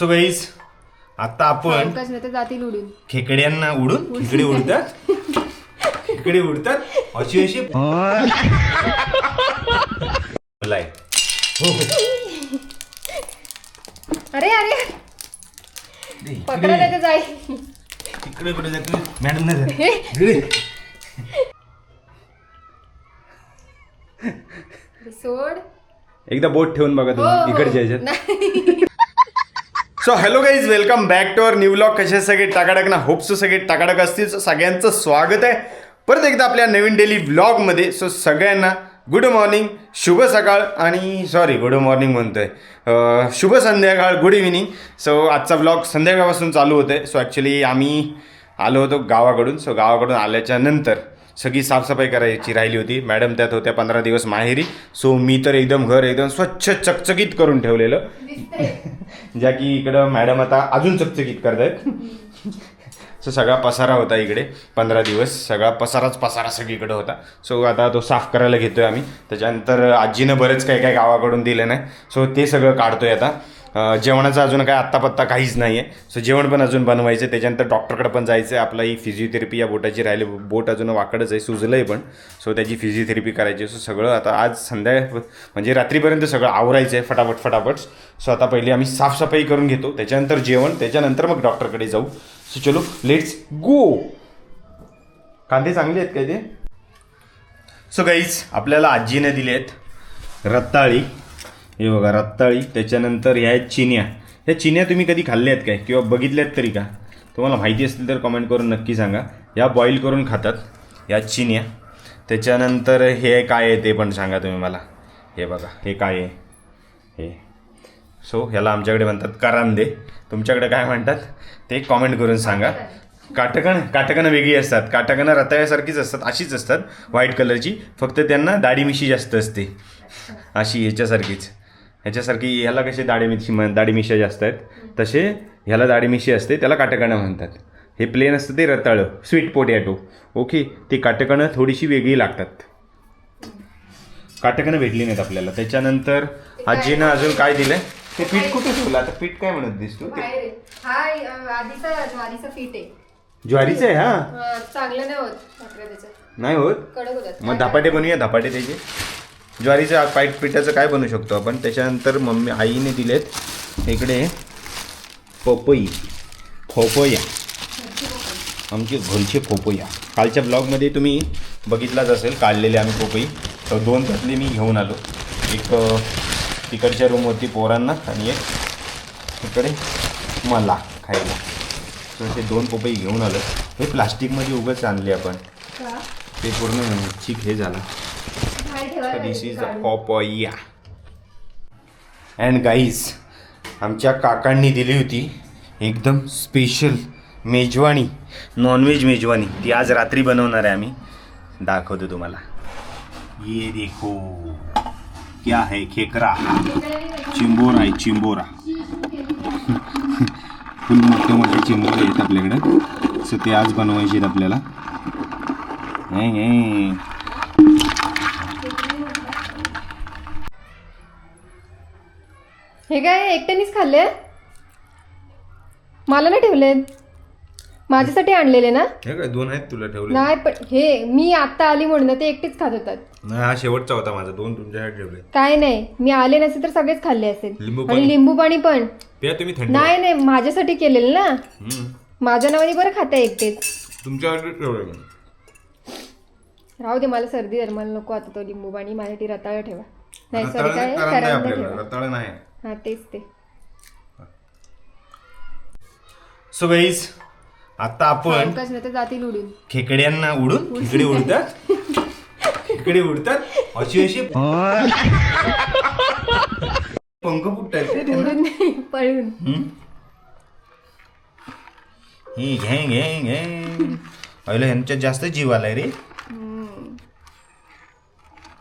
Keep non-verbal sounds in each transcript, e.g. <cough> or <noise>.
So guys आता आपण पंकज नाही तर जातील उडून. खेकड्यांना उडून खेकडे उडतात. खेकडे उडतात. अशी अशी <laughs> बोलाय. हो हो. अरे अरे. पकडा कुठे जातो. मॅडम नाही जात. इकडे. <laughs> सोड. एकदा बोट ठेवून बघा हो, तुम्ही. हो. इकडच्या ह्याच्यात नाही. So hello guys welcome back to our new blog कसे सगळे टाकाडक ना? होप्स सगळे टाकाडक असतील. सगळ्यांचं स्वागत आहे. परत एकदा आपल्या नवीन डेली ब्लॉगमध्ये सो सगळ्यांना गुड मॉर्निंग शुभ सकाळ आणि सॉरी गुड मॉर्निंग म्हणतोय. आहे शुभ संध्याकाळ गुड इव्हिनिंग सो आजचा व्लॉग संध्याकाळपासून चालू होतो आहे सो ॲक्च्युली आम्ही आलो होतो गावाकडून. सो गावाकडून आल्याच्यानंतर. सगळी साफसफाई करायची राहिली होती. मॅडम त्यात होत्या पंधरा दिवस माहेरी. सो मी तर एकदम घर एकदम स्वच्छ चकचकीत करून ठेवलेलं. <laughs> ज्या की इकडं मॅडम आता अजून चकचकीत करतायत. <laughs> सो सगळा पसारा होता इकडे. पंधरा दिवस सगळा पसाराच पसारा सगळीकडे होता. सो आता तो साफ करायला घेतोय आम्ही. त्याच्यानंतर आजीनं बरेच काही काही गावाकडून दिलं नाही. सो ते सगळं काढतोय आता. जेवणाचा अजून काय आत्ता पत्ता काहीच नाही आहे सो जेवण पण अजून बनवायचं आहे त्याच्यानंतर डॉक्टरकडे पण जायचं आहे आपला ही फिजिओथेरपी या बोटाची राहिली. बोट अजून वाकडच आहे सुजलं आहे पण. सो त्याची फिजिओथेरपी करायची. सो सगळं आता आज संध्याकाळ म्हणजे रात्रीपर्यंत सगळं आवरायचं आहे फटाफट फटाफट. सो आता पहिली आम्ही साफसफाई करून घेतो. त्याच्यानंतर जेवण त्याच्यानंतर मग डॉक्टरकडे जाऊ. सो चलो लेट्स गो कांदे चांगले आहेत काय ते? सो गाईज आपल्याला आजीने दिले आहेत रताळी. हे बघा रताळी त्याच्यानंतर ह्या आहेत चिन्या. ह्या चिन्या तुम्ही कधी खाल्ल्या आहेत काय? किंवा बघितल्यात तरी का? तुम्हाला माहिती असतील तर कमेंट करून नक्की सांगा. या बॉईल करून खातात या चिन्या. त्याच्यानंतर हे काय आहे ते पण सांगा तुम्ही मला. हे बघा हे काय आहे? हे. सो ह्याला आमच्याकडे म्हणतात करांदे. तुमच्याकडे काय म्हणतात? ते कॉमेंट करून सांगा. काटकण काटकणं वेगळी असतात. काटकणं रताळ्यासारखीच असतात अशीच असतात. व्हाईट कलरची फक्त त्यांना दाढी मिशी जास्त असते. अशी ह्याच्यासारखीच ह्याच्यासारखी ह्याला कसे दाढी मिशी म्हण दाढी मिशा जास्त आहेत तसे ह्याला दाढी मिशी असते त्याला काटकणं म्हणतात. हे प्लेन असतं ते रताळं स्वीट पोटॅटो ओके ते काटकणं थोडीशी वेगळी लागतात. काटकनं भेटली नाहीत आपल्याला. त्याच्यानंतर आजीनं अजून काय दिलंय? ते पीठ कुठे ठेवलं? आता पीठ काय म्हणत दिसतो? ते. हा ज्वारीचा आहे. ज्वारीचं आहे हा? चांगलं नाही होत नाही होत? मग धपाटे बनवूया धपाटे त्याचे. ज्वारीचं पाईट पिठाचं काय बनवू शकतो आपण? त्याच्यानंतर मम्मी आईने दिलेत इकडे पपई फोपया आमची घरचे पोपया कालच्या ब्लॉगमध्ये तुम्ही बघितलाच असेल काढलेले आम्ही पोपई तर दोन त्यातले मी घेऊन आलो. एक तिकडच्या रूमवरती पोरांना आणि एक इकडे मला खायला. तर हे दोन पोपई घेऊन आलो. हे प्लास्टिकमध्ये उगाच आणले आपण? ते पूर्ण चिक हे झालं. दिस इज काढून. पॉपया अँड गाईज आमच्या काकांनी दिली होती एकदम स्पेशल मेजवानी नॉनव्हेज मेजवानी. ती आज रात्री बनवणार आहे आम्ही. दाखवतो तुम्हाला. ये देखो क्या है खेकरा? चिंबोरा आहे चिंबोरा. <laughs> फुल मोठे मोठे चिंबोरे आहेत आपल्याकडे. सो ते आज बनवायचे आहेत आपल्याला. हे, हे. काय एकट्यानेच खाल्ले मला नाही ठेवलेत. माझ्यासाठी आणलेले ना? हे काय दोन आहेत तुला ठेवले नाही पण हे मी आता आली म्हणून ते एकटेच खात होतात. नाही हा शेवटचा होता माझा दोन तुमच्यासाठी ठेवले काय नाही मी आले नसते तर सगळेच खाल्ले असेल. आणि? लिंबू पाणी पण. प्या तुम्ही थंड. नाही नाही माझ्यासाठी केलेलं ना. हम्म. माझ्या नावाने बरं खाताय एकटेच. तुमच्यासाठी ठेवले मी. राहू दे मला सर्दी आहे मला नको आता तो लिंबू पाणी माझ्यासाठी रताळा ठेवा. नाही रताळं सॉरी काय? नाही करांदा आपल्याला ठेवा. रताळं नाही. हा तेच ते. सो गाईज आता आपण पंकज नाही तर जातील उडून. खेकड्यांना उडून खेकडे उडतात. खेकडे उडतात. अशी अशी. पंख फुटतात ते. त्यांना. उडून नाही पळून. हम्म. ही घे घे घे. पहिलं ह्यांच्यात जास्त जीव आलाय रे.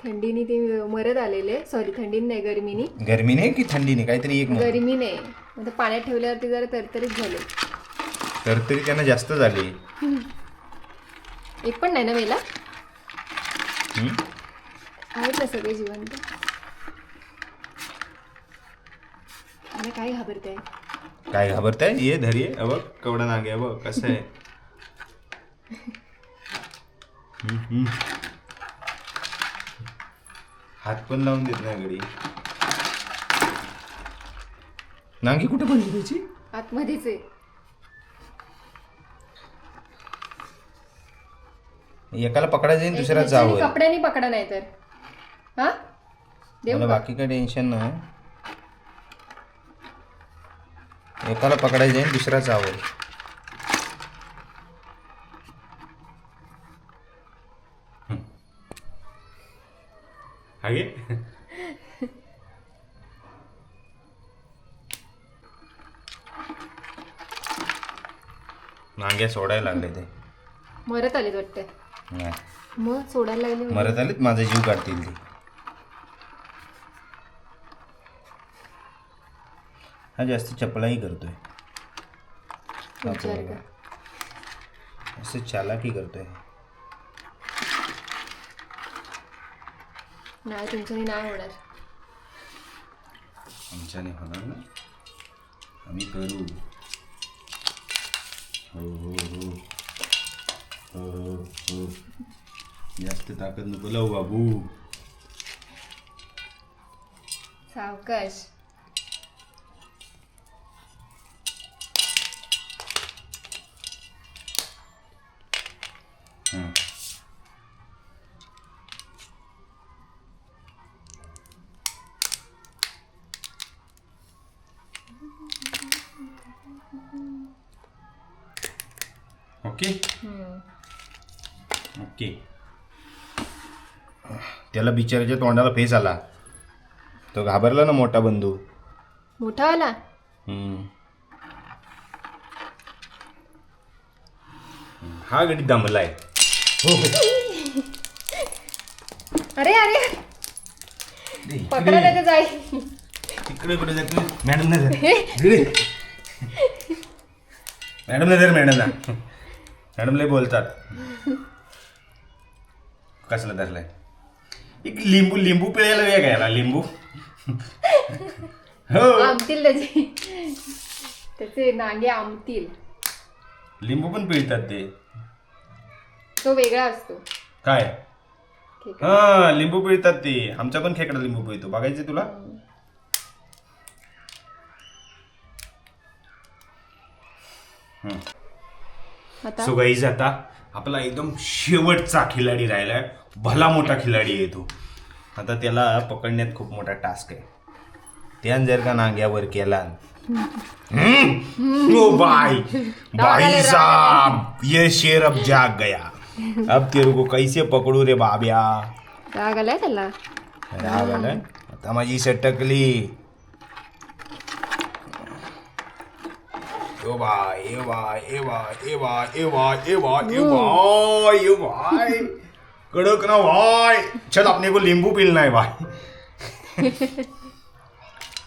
थंडीने ते मरत आलेले. सॉरी थंडीने नाही गरमीने. गरमीने की थंडीने? काहीतरी एक म्हणा. गरमीने. आता पाण्यात ठेवल्यावरती जरा तरतरीत झाले. तर तरी त्यांना जास्त झाली. एक पण नाही ना मेला? हम्म? आहेत ना सगळे जिवंत. मला काय घाबरत आहे काय घाबरताय? ये धरी आहे बघ केवढा नाग बघ कसं आहे? <laughs> हम्म, हम्म. हात पण लावून देत नाही गडी. नांगी कुठे पडली त्याची आतमध्येच आहे. एकाला पकडायचं आणि दुसऱ्या जावं कपड्याने पकडा नाही तर. हा? देऊ मला का? बाकी काय टेन्शन नाही. एकाला पकडायचं आणि दुसरा चावल हागे नांग्या सोडायला लागले ते मरत आलेत वाटतं नाही. मग सोडायला लागले. मरत आलेत माझा जीव काढतील ते हा जास्त चपलाही करतोय हा विचार पोरगा. कर. असं चालाकी करतोय नाही तुमच्याने नाही होणार. आमच्याने होणार ना? आम्ही करू. हो हो हो. हो हो हो. जास्त ताकद नको लावू बाबू. सावकाश. हां. ओके? ओके. त्याला बिचाराच्या तोंडाला फेस आला. तो घाबरला ना मोठा बंधू. मोठा आला? हम्म. हा गडी दमलाय. हो. अरे अरे. पकडा नाही तर जाईल. तिकडे कुठे जातो मॅडम नाही धर मॅडम नाही धर मॅडम ना मॅडम लय बोलतात. कसला धरलाय? एक लिंबू लिंबू पिळायला वेग आहे ना लिंबू? हो. आमतील त्याचे. त्याचे नांगे आमतील. लिंबू पण पिळतात ते. तो वेगळा असतो. काय? हा लिंबू पिळतात ते. आमचा पण खेकडा लिंबू पिळतो. बघायचे तुला? आता सो गाईज आता आपला एकदम शेवटचा खिलाडी राहिलाय. भला मोठा खिलाडी आहे तो. आता त्याला पकडण्यात खूप मोठा टास्क आहे. त्यान जर का नांग्यावर केला. हम्म, ओ भाई भाई साहब ये शेर अब जाग गया. अब तेरे को कैसे पकडू रे बाब्या? राग आलाय त्याला? राग आलाय? आता माझी सटकली Goodbye, goodbye, goodbye, goodbye, goodbye, goodbye, goodbye, goodbye. कड़क ना भाई छत अपने को नींबू पीलना है भाई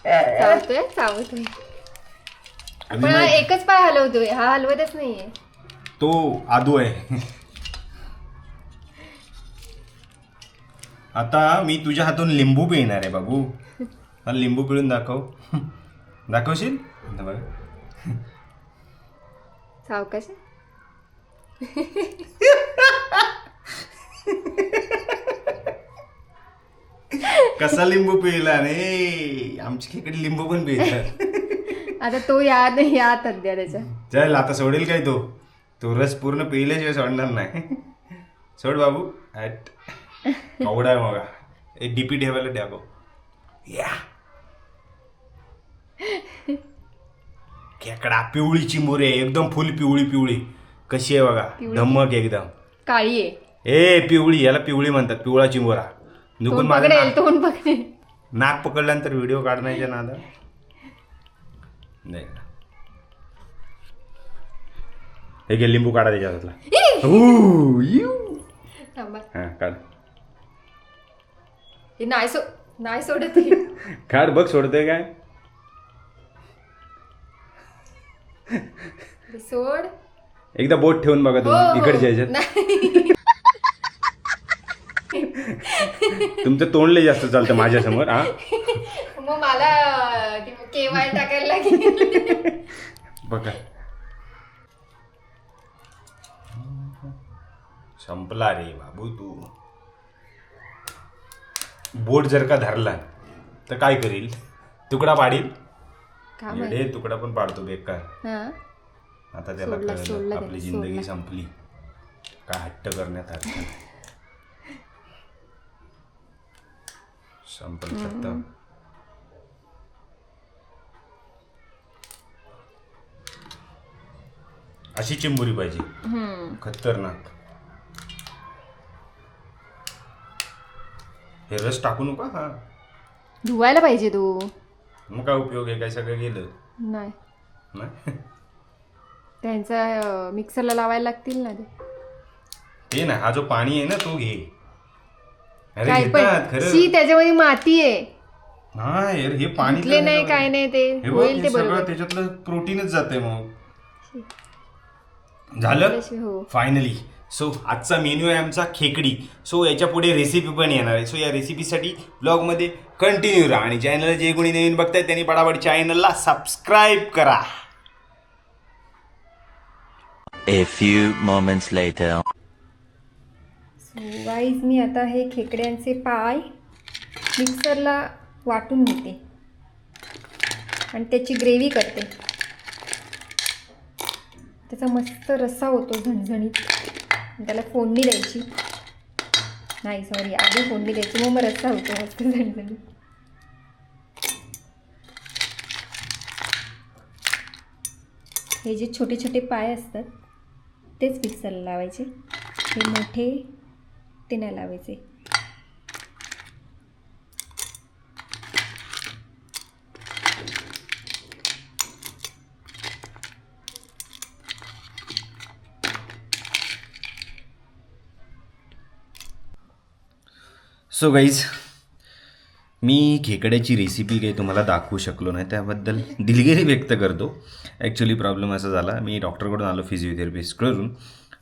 चावतोय चावतोय पण नाही, एकच पाय हलवतोय हा हलवतच नाहीये. तो आदू आहे. आता मी तुझ्या हातून लिंबू पिणार आहे बाबू हा लिंबू पिळून दाखव. दाखवशील? बघ. सावकाश कसा लिंबू पिळला रे? आमची खेकडे लिंबू पण पिळतात आता तो या सध्या त्याच्या चल आता सोडेल काय तो? तो रस पूर्ण पिळल्याशिवाय सोडणार नाही. सोड बाबू कवडा आहे मगा एक डीपी ठेवायला द्यावं या. खेकडा पिवळी चिंबोरी आहे एकदम फुल पिवळी पिवळी. कशी आहे बघा? धम्मक एकदम. काळी आहे. ए पिवळी याला पिवळी म्हणतात पिवळा चिंबोरा तोंड माझं नाक- तोंड नाक पकडल्यानंतर व्हिडिओ काढण्याच्या नादा नाही. हे घे लिंबू काढा त्याच्यातला ऊ, यू. थांबा. हा काढ. हे नाही सो नाही सोडत. <laughs> काढ बघ सोडतोय काय हे सोड एकदा बोट ठेवून बघा हो, तुम्ही हो. इकडच्या ह्याच्यात. नाही. तुमचं तोंडले जास्त चालतं माझ्यासमोर हा? मग मला ते के वाय टाकायला लागेल. बघा. संपला रे बाबू तू. बोट जर का धरला तर काय करील? तुकडा पाडील? येडे तुकडा पण पाडतो बेकार हा? आता त्याला सोडला, कळलं सोडला आपली त्याने, जिंदगी. संपली. काय हट्ट करण्यात अर्थ नाही. संपल अशी चिंबुरी पाहिजे. हम्म. खतरनाक. हे रस टाकू नका हा. धुवायला पाहिजे तू. मग काय उपयोग आहे? काय सगळं गेलं? नाही. नाही? त्यांचा मिक्सरला लावायला लागतील ना ते. ते ना हा जो पाणी आहे ना तो घे. अरे काय घेतात पण खरं. शी त्याच्यामध्ये माती आहे. नाही यार, हे पाणी तर नाही काय नाही ते. हे बघ, होईल हे ते सगळं बरोबर. त्याच्यातलं प्रोटीनच जाते मग. झालं? हो. फायनली सो आजचा मेन्यू आहे आमचा खेकडी. सो याच्यापुढे रेसिपी पण येणार आहे. सो या रेसिपीसाठी ब्लॉगमध्ये कंटिन्यू राहा आणि चॅनलला जे कोणी नवीन बघताय त्यांनी बडाबड चॅनलला सबस्क्राईब करा. A few moments later. वाईज मी आता हे खेकड्यांचे पाय मिक्सरला वाटून घेते. आणि त्याची ग्रेव्ही करते. त्याचा मस्त रस्सा होतो झणझणीत. त्याला फोडणी द्यायची. नाही सॉरी आधी फोडणी द्यायची. मग मग रस्सा होतो मस्त झणझणीत. हे जे छोटे छोटे पाय असतात तेच मिक्सरला लावायचे. हे मोठे ते नाही लावायचे. सो गाईज मी खेकड्याची रेसिपी काही तुम्हाला दाखवू शकलो नाही त्याबद्दल दिलगिरी व्यक्त करतो. ॲक्च्युली प्रॉब्लेम असा झाला मी डॉक्टरकडून आलो फिजिओथेरपिस्टकडून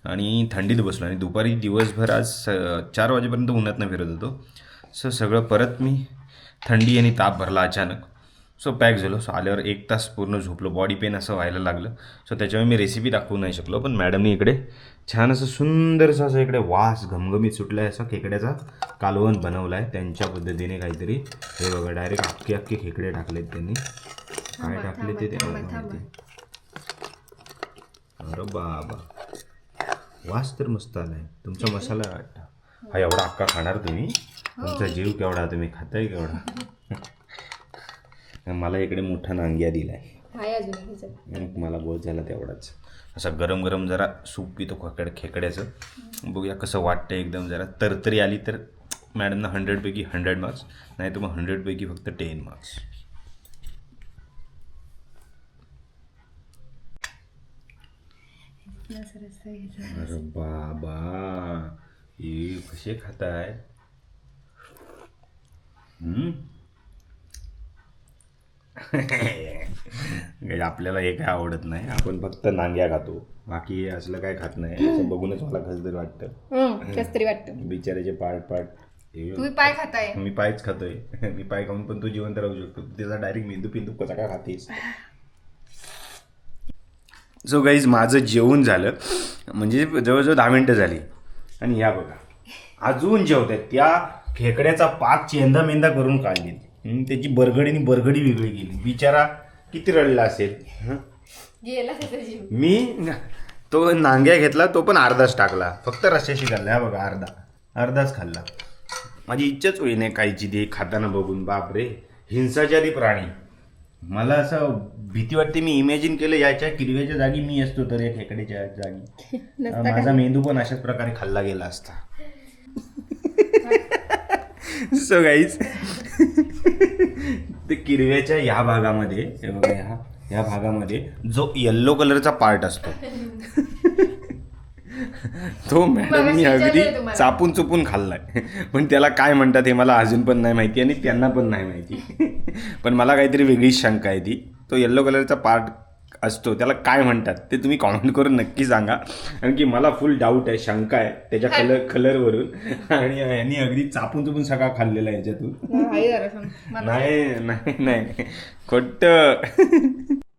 आणि थंडीत बसलो आणि दुपारी दिवसभर आज स- चार वाजेपर्यंत उन्हातनं फिरत होतो. सो सगळं परत मी थंडी आणि ताप भरला अचानक. सो पॅक झालो. सो आल्यावर एक तास पूर्ण झोपलो. बॉडी पेन असं व्हायला लागलं. सो त्याच्यामुळे मी रेसिपी दाखवू नाही शकलो. पण मॅडमनी इकडे छान असं सुंदरसं असं इकडे वास घमघमीत सुटला आहे असं खेकड्याचा कालवण बनवला आहे त्यांच्या पद्धतीने काहीतरी. हे बघा डायरेक्ट अख्खे अख्खे खेकडे टाकलेत त्यांनी. काय टाकले ते अरे बाबा. वास तर मस्त आलाय. तुमचा मसाला वाटतं. हा एवढा अक्का खाणार तुम्ही. तुमचा जीव केवढा तुम्ही खाताय केवढा. मला इकडे मोठा नांग्या दिलाय. आहे मला बोध झाला तेवढाच. असा गरम गरम जरा सूप पितो खेकड खेकड्याचं. बघूया कसं वाटतं एकदम जरा. तरतरी आली तर मॅडमना हंड्रेडपैकी हंड्रेड मार्क्स नाही तर मग हंड्रेडपैकी फक्त टेन मार्क्स अरे बाबा हे कसे खाताय? हम्म? आपल्याला हे काय आवडत नाही. आपण फक्त नांग्या खातो. बाकी असलं काय खात नाही. असं बघूनच मला कसं तरी वाटतं. कस तरी वाटतं. पार्ट पार्ट हे तुम्ही पाय खाताय. मी पायच खातोय. <laughs> मी पाय खाऊन पण तू जिवंत राहू शकतो. त्याचा डायरेक्ट मेंदू पिंदू कसा काय खातेस? सो गाईज माझं जेवण झालं. म्हणजे जवळजवळ दहा मिनटं झाली. आणि या बघा. अजून जेवत त्या खेकड्याचा पाक चेंदा मेंदा करून काढली त्याची बरगडी आणि बरगडी वेगळी गेली. बिचारा किती रडला असेल. हं? गेला त्याचा जीव. मी? तो नांग्या घेतला तो पण अर्धाच टाकला. फक्त रश्याशी खाल्ला. हा बघा अर्धा. अर्धाच खाल्ला. माझी इच्छाच होई नाही खायची ते खाताना बघून. बापरे. हिंसाचारी प्राणी. मला असं भीती वाटते मी इमॅजिन केलं याच्या किरव्याच्या जागी मी असतो तर या खेकड्याच्या जागी. <laughs> माझा मेंदू पण अशाच प्रकारे खाल्ला गेला असता. <laughs> <laughs> सो गाईज ते किरव्याच्या ह्या भागामध्ये हे बघा ह्या ह्या भागामध्ये जो येल्लो कलरचा पार्ट असतो. तो मॅडमनी मगाशी अगदी. चापून चुपून खाल्लाय. पण त्याला काय म्हणतात हे मला अजून पण नाही माहिती आणि त्यांना पण नाही माहिती. पण मला काहीतरी वेगळीच शंका आहे ती. तो येल्लो कलरचा पार्ट असतो. त्याला काय म्हणतात ते तुम्ही कॉमेंट करून नक्की सांगा. कारण की मला फुल डाऊट आहे शंका आहे त्याच्या कलर कलरवरून आणि यांनी अगदी चापून चुपून सगळा खाल्लेला आहे याच्यातून. नाही नाही नाही. खोट. <laughs>